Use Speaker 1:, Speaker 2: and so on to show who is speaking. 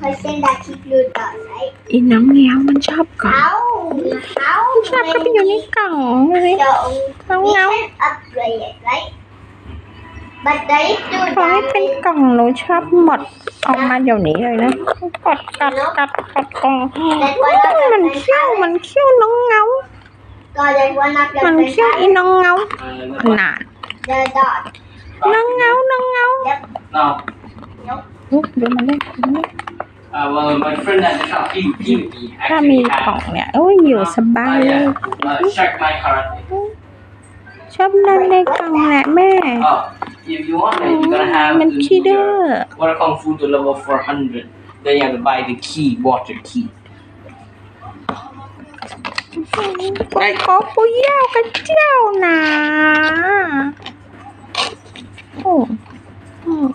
Speaker 1: person that he glued us, right?
Speaker 2: อีน้องแงวมันชอบกล่อง
Speaker 1: How? How?
Speaker 2: ชอบก็ไปอยู่ในกล่องเลย
Speaker 1: So,
Speaker 2: How
Speaker 1: we
Speaker 2: now?
Speaker 1: can upgrade it, right? But there is no
Speaker 2: ขอให้เป็น
Speaker 1: damage.
Speaker 2: กล่องหนูชอบหมดออกมาเดี๋ยวนี้เลยนะกัดกัดกัดกัดกล่องมันเขี้ยวมันเขี้ยวน้องเงา
Speaker 1: God, there's one of your
Speaker 2: มัน
Speaker 1: friends
Speaker 2: เขี้ยวอีน้องเงาขนาด
Speaker 1: the dog.
Speaker 2: น้องเงาน้องเงา
Speaker 1: Yep.
Speaker 3: Now,
Speaker 2: อุ๊ยดูมันเล่นดูมันเล่น
Speaker 3: uh, well, my friend at the shop, he, he, he
Speaker 2: ถ้ามี
Speaker 3: actually
Speaker 2: กล่อง
Speaker 3: had
Speaker 2: เนี่ยโอ้ยอยู่สบาย
Speaker 3: uh,
Speaker 2: เลย
Speaker 3: yeah, uh, Shark My Karate.
Speaker 2: ชอบเล่นในกล่องแหละแม่
Speaker 3: Oh, if you want it, you're gonna have
Speaker 2: มัน
Speaker 3: to
Speaker 2: ขี้
Speaker 3: do
Speaker 2: ดื้อ
Speaker 3: your Water Kung Fu to level 400. Then you have to buy the key, water key.
Speaker 2: ปกโกปุยเย้ากับเจ้านะ โอ้อืม